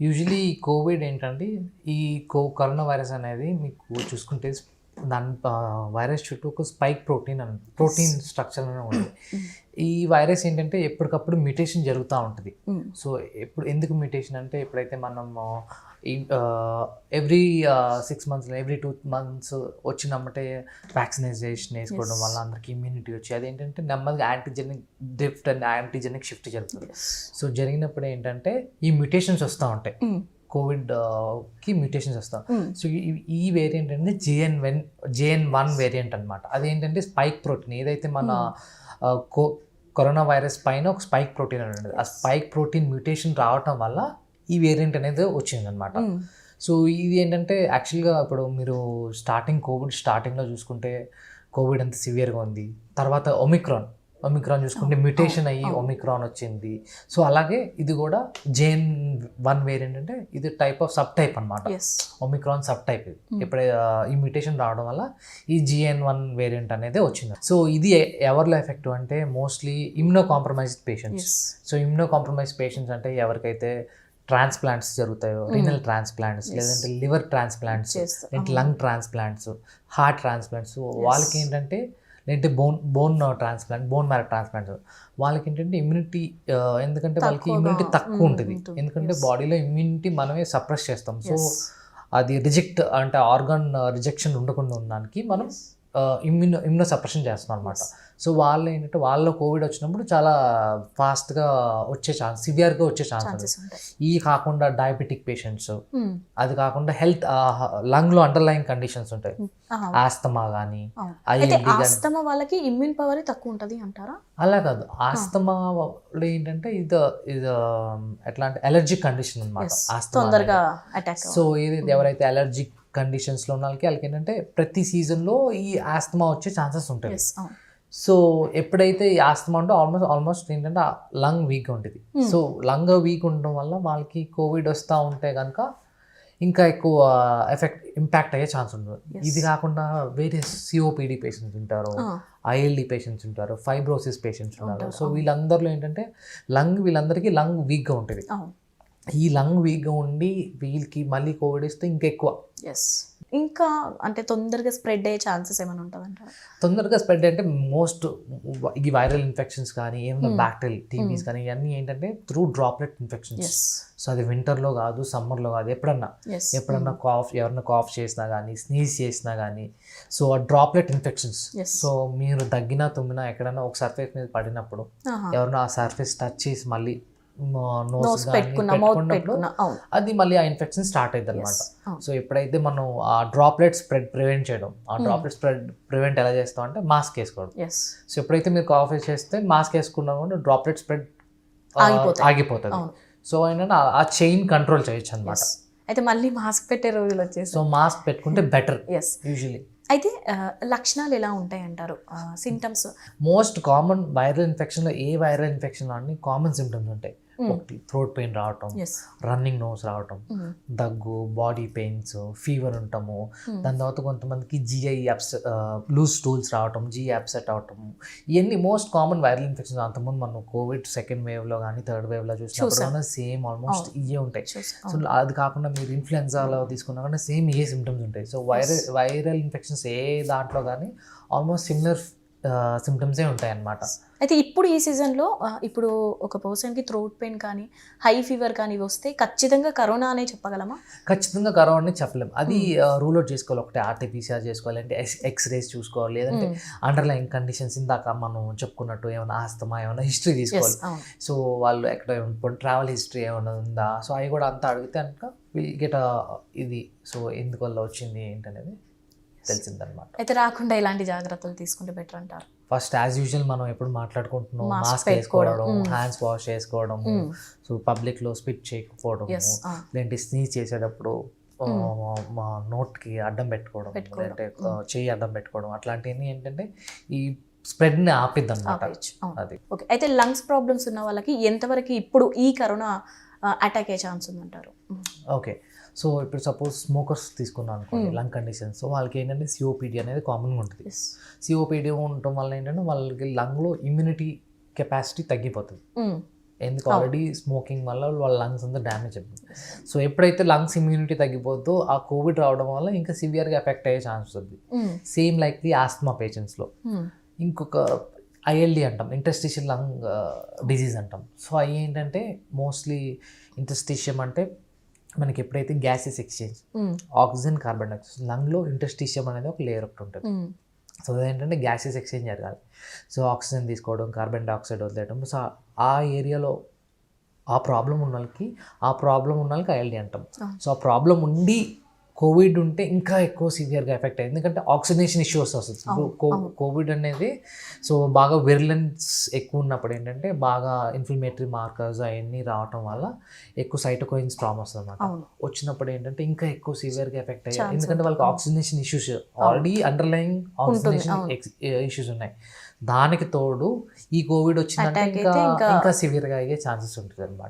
Usually Covid ఏంటంటే ఈ కో corona virus అనేది మీకు చూసుకుంటే దాని వైరస్ చుట్టూ ఒక స్పైక్ ప్రోటీన్ అని ప్రోటీన్ స్ట్రక్చర్ అనేది ఉంటుంది. ఈ వైరస్ ఏంటంటే ఎప్పటికప్పుడు మ్యూటేషన్ జరుగుతూ ఉంటుంది. సో ఎప్పుడు ఎందుకు మ్యూటేషన్ అంటే ఎప్పుడైతే మనం every six months every two months వచ్చినమ్మటే vaccinisation వేసుకోవడం వల్ల అందరికి ఇమ్యూనిటీ వచ్చి అదేంటంటే నెమ్మదిగా antigenic drift and antigenic shift జరుగుతుంది. సో జరిగినప్పుడు ఏంటంటే ఈ మ్యూటేషన్స్ వస్తూ ఉంటాయి. కోవిడ్కి మ్యూటేషన్స్ వస్తాం. సో ఈ- ఈ వేరియంట్ అంటే JN one JN one variant అనమాట అదేంటంటే స్పైక్ ప్రోటీన్ ఏదైతే మన ఆ, కో కరోనా వైరస్ పైన ఒక స్పైక్ ప్రోటీన్ అని ఉంటుంది ఆ స్పైక్ ప్రోటీన్ మ్యూటేషన్ రావటం వల్ల ఈ వేరియంట్ అనేది వచ్చింది అనమాట సో ఇది ఏంటంటే యాక్చువల్గా ఇప్పుడు మీరు స్టార్టింగ్ కోవిడ్ స్టార్టింగ్లో చూసుకుంటే కోవిడ్ అంత సివియర్గా ఉంది. తర్వాత ఒమిక్రాన్ ఒమిక్రాన్ చూసుకుంటే మ్యూటేషన్ అయ్యి ఒమిక్రాన్ వచ్చింది. సో అలాగే ఇది కూడా జేఎన్ వన్ వేరియంట్ అంటే ఇది టైప్ ఆఫ్ సబ్ టైప్ అనమాట ఒమిక్రాన్ సబ్ టైప్ ఇది ఎప్పుడే ఆ, ఈ మ్యూటేషన్ రావడం వల్ల ఈ జిఎన్ వన్ వేరియంట్ అనేది వచ్చింది. సో ఇది ఎవరిలో ఎఫెక్టివ్ అంటే mostly immunocompromised patients so immunocompromise patients అంటే ఎవరికైతే ట్రాన్స్ప్లాంట్స్ జరుగుతాయో రీనల్ ట్రాన్స్ప్లాంట్స్ లేదంటే liver transplants lung transplants heart transplants వాళ్ళకి ఏంటంటే లేదంటే bone bone transplant bone marrow transplant వాళ్ళకి ఏంటంటే ఇమ్యూనిటీ ఎందుకంటే వాళ్ళకి ఇమ్యూనిటీ తక్కువ ఉంటుంది. ఎందుకంటే. బాడీలో ఇమ్యూనిటీ మనమే సప్రెస్ చేస్తాం సో. అది రిజెక్ట్ అంటే ఆర్గాన్ రిజెక్షన్ ఉండకుండా ఉండడానికి మనం ఇమ్యూనో ఇమ్యూనో సప్రెషన్ చేస్తున్నాం అనమాట సో వాళ్ళు ఏంటంటే వాళ్ళలో కోవిడ్ వచ్చినప్పుడు చాలా ఫాస్ట్గా వచ్చే ఛాన్స్ సివియర్గా వచ్చే ఛాన్సెస్ ఉంటాయి. ఈ కాకుండా డయాబెటిక్ పేషెంట్స్ Mm. అది కాకుండా హెల్త్ లంగ్లో అండర్లైన్ కండిషన్స్ ఉంటాయి. ఆహా. ఆస్తమా కానీ ఆస్తమా వాళ్ళకి ఇమ్యూన్ పవర్ తక్కువ ఉంటది అంటారా? అలా కాదు. ఆస్తమా లో ఏంటంటే ఇది ఇది ఎట్లా అంటే అలర్జిక్ కండిషన్ అనమాట. ఆస్తమా సో ఏదైతే ఎవరైతే అలర్జిక్ కండిషన్స్లో ఉన్న వాళ్ళకి వాళ్ళకి ఏంటంటే ప్రతి సీజన్లో ఈ ఆస్తమా వచ్చే ఛాన్సెస్ ఉంటాయి. సో ఎప్పుడైతే ఈ ఆస్తమా ఉంటే ఆల్మోస్ట్ ఆల్మోస్ట్ ఏంటంటే లంగ్ వీక్ ఉంటుంది. Hmm. సో లంగ్ వీక్ ఉండడం వల్ల వాళ్ళకి కోవిడ్ వస్తూ ఉంటే కనుక ఇంకా ఎక్కువ ఎఫెక్ట్ ఇంపాక్ట్ అయ్యే ఛాన్స్ ఉంటుంది. ఇది కాకుండా వేరే సిఓపిడి పేషెంట్స్ ఉంటారు ఐఎల్డి పేషెంట్స్ ఉంటారు ఫైబ్రోసిస్ పేషెంట్స్ ఉంటారు, సో. వీళ్ళందరిలో ఏంటంటే లంగ్ వీళ్ళందరికీ లంగ్ వీక్గా ఉంటుంది. ఈ లంగ్ వీక్గా ఉండి వీళ్ళకి మళ్ళీ కోవిడ్ ఇస్తే ఇంకా ఎక్కువ ఎస్ ఇంకా అంటే తొందరగా స్ప్రెడ్ అయ్యే ఛాన్సెస్ ఏమైనా ఉంటుందంటారా తొందరగా స్ప్రెడ్ అంటే మోస్ట్ ఈ వైరల్ ఇన్ఫెక్షన్స్ కానీ ఏమైనా Hmm. బ్యాక్టీరియల్ టీబీస్ కానీ ఇవన్నీ ఏంటంటే త్రూ డ్రాప్లెట్ ఇన్ఫెక్షన్స్ సో అది వింటర్లో కాదు సమ్మర్లో కాదు ఎప్పుడన్నా. ఎప్పుడన్నా కాఫ్ ఎవరన్నా కాఫ్ చేసినా కానీ స్నీజ్ చేసినా కానీ సో ఆ డ్రాప్లెట్ ఇన్ఫెక్షన్స్ సో మీరు దగ్గినా తుమ్మినా ఎక్కడన్నా ఒక సర్ఫేస్ మీద పడినప్పుడు ఎవరైనా ఆ సర్ఫేస్ టచ్ చేసి మళ్ళీ నోస్ నోస్ పెట్టుకున్నా మౌత్ పెట్టుకున్నా అవును. అది మళ్ళీ ఆ ఇన్ఫెక్షన్ స్టార్ట్ అయింది అనమాట. సో ఎప్పుడైతే మనం ఆ డ్రాప్లెట్ స్ప్రెడ్ ప్రివెంట్ చేయడం ఆ. డ్రాప్లెట్ స్ప్రెడ్ ప్రివెంట్ ఎలా చేస్తాం అంటే మాస్క్ వేసుకోవడం. సో ఎప్పుడైతే మీరు కాఫ్ చేస్తే మాస్క్ వేసుకున్నా కూడా డ్రాప్లెట్ స్ప్రెడ్. ఆగిపోతుంది. సో ఏంటంటే ఆ- చైన్ కంట్రోల్ చేయొచ్చు అనమాట అయితే మళ్ళీ మాస్క్ పెట్టే రోజులు వచ్చేసి సో మాస్క్ పెట్టుకుంటే బెటర్ ఎస్ యూజువలీ అయితే లక్షణాలు ఎలా ఉంటాయి అంటారు? సింటమ్స్ మోస్ట్ కామన్ వైరల్ ఇన్ఫెక్షన్లో ఏ వైరల్ ఇన్ఫెక్షన్ అన్ని కామన్ సిమ్టమ్స్ ఉంటాయి. ఒకటి థ్రోట్ పెయిన్ రావటం రన్నింగ్ నోస్ రావటం దగ్గు బాడీ పెయిన్స్ ఫీవర్ ఉంటాము దాని తర్వాత కొంతమందికి జిఐ అప్స్ లూజ్ స్టూల్స్ రావటం జిఐ అప్సెట్ అవటం. ఇవన్నీ మోస్ట్ కామన్ వైరల్ ఇన్ఫెక్షన్స్ అంతకుముందు మనం కోవిడ్ సెకండ్ వేవ్లో కానీ థర్డ్ వేవ్లో చూసినప్పుడు సేమ్ ఆల్మోస్ట్. ఇవే ఉంటాయి. సో అది కాకుండా మీరు ఇన్ఫ్లుయెన్జాలో తీసుకున్నా కానీ సేమ్ ఏ సిమ్టమ్స్ ఉంటాయి. So viral viral infections a దాంట్లో కానీ ఆల్మోస్ట్ సిమిలర్ సిమ్టమ్సే ఉంటాయి అన్నమాట అయితే ఇప్పుడు ఈ సీజన్లో ఇప్పుడు ఒక పర్సన్కి థ్రోట్ పెయిన్ కానీ హై ఫీవర్ కానీ వస్తే ఖచ్చితంగా కరోనా అనే చెప్పగలమా? ఖచ్చితంగా కరోనా అని చెప్పలేం. అది రూల్ అవుట్ చేసుకోవాలి. ఒకటి ఆర్టీపీసీఆర్ చేసుకోవాలి అంటే ఎక్స్రేస్ చూసుకోవాలి లేదంటే అండర్లైన్ కండిషన్స్ ఇందాక మనం చెప్పుకున్నట్టు ఏమైనా ఆస్తమా ఏమైనా హిస్టరీ తీసుకోవాలి. సో వాళ్ళు ఎక్కడ ట్రావెల్ హిస్టరీ ఏమైనా ఉందా? సో అవి కూడా అంతా అడిగితే కనుక గెట్ ఇది. సో ఎందువల్ల వచ్చింది ఏంటనేది? తెలిసిందనమాట. అయితే రాకుండా ఇలాంటి జాగ్రత్తలు తీసుకుంటే బెటర్ అంటారు. ఫస్ట్ యాజ్ యూజువల్ మనం ఎప్పుడు మాట్లాడుకుంటున్నాం మాస్క్. వేసుకోవడం. హ్యాండ్స్ వాష్ చేసుకోవడం సో పబ్లిక్లో స్పిట్ చేయకపోవడం లేదంటే స్నీజ్ చేసేటప్పుడు ఆ, Mm. మా నోట్కి అడ్డం పెట్టుకోవడం. పెట్టుకోవడం. లేదంటే Mm. ఆ, చెయ్యి అడ్డం పెట్టుకోవడం. అట్లాంటివన్నీ ఏంటంటే ఈ స్ప్రెడ్ని ఆపిద్ది అది. ఓకే అయితే లంగ్స్ ప్రాబ్లమ్స్ ఉన్న వాళ్ళకి ఎంతవరకు ఇప్పుడు ఈ కరోనా అటాక్ అయ్యే ఛాన్స్ ఉందంటారు? ఓకే సో ఇప్పుడు సపోజ్ స్మోకర్స్ తీసుకున్నాం అనుకోండి Mm. Lung conditions. సో వాళ్ళకి ఏంటంటే సిఓపిడి అనేది కామన్గా ఉంటుంది. సిఓపిడి ఉండటం వల్ల ఏంటంటే వాళ్ళకి లంగ్లో ఇమ్యూనిటీ కెపాసిటీ తగ్గిపోతుంది. ఎందుకు? అవును. ఆల్రెడీ స్మోకింగ్ వల్ల వాళ్ళ లంగ్స్ అంతా డ్యామేజ్ అయిపోతుంది. సో ఎప్పుడైతే లంగ్స్ ఇమ్యూనిటీ తగ్గిపోద్దో ఆ కోవిడ్ రావడం వల్ల ఇంకా సివియర్గా ఎఫెక్ట్ అయ్యే ఛాన్స్ ఉంది. సేమ్ లైక్ ది ఆస్మా పేషెంట్స్లో. ఇంకొక ఐఎల్డి అంటాం ఇంటర్స్టిషియల్ లంగ్ డిజీజ్ అంటాం. సో అవి ఏంటంటే మోస్ట్లీ ఇంటర్స్టిషియం అంటే మనకి ఎప్పుడైతే gases exchange. Oxygen carbon dioxide లంగ్లో interstitium అనేది ఒక లేయర్ ఒకటి ఉంటుంది. సో అదేంటంటే గ్యాసెస్ ఎక్స్చేంజ్ జరగాలి సో ఆక్సిజన్ తీసుకోవడం కార్బన్ డైఆక్సైడ్ వదిలేయడం సో ఆ ఏరియాలో ఆ ప్రాబ్లం ఉన్న వాళ్ళకి ఆ ప్రాబ్లం ఉన్న వాళ్ళకి ఐఎల్డి అంటాం. సో ఆ ప్రాబ్లం ఉండి కోవిడ్ ఉంటే ఇంకా ఎక్కువ సివియర్గా ఎఫెక్ట్ అయ్యింది. ఎందుకంటే ఆక్సిడేషన్ ఇష్యూస్ వస్తుంది. కోవిడ్ అనేది సో బాగా విర్లెన్స్ ఎక్కువ ఉన్నప్పుడు ఏంటంటే బాగా ఇన్ఫ్లమేటరీ మార్కర్స్ అవన్నీ రావటం వల్ల ఎక్కువ సైటోకోయిన్స్ ప్రాబ్లమ్ వస్తుంది అన్నమాట అవును. వచ్చినప్పుడు ఏంటంటే ఇంకా ఎక్కువ సివియర్గా ఎఫెక్ట్ అయ్యాయి ఎందుకంటే వాళ్ళకి oxygenation issues already underline oxygenation. Issues ఉన్నాయి. దానికి తోడు ఈ కోవిడ్ వచ్చిందంటే ఇంకా- ఇంకా సివియర్గా అయ్యే ఛాన్సెస్ ఉంటుంది అనమాట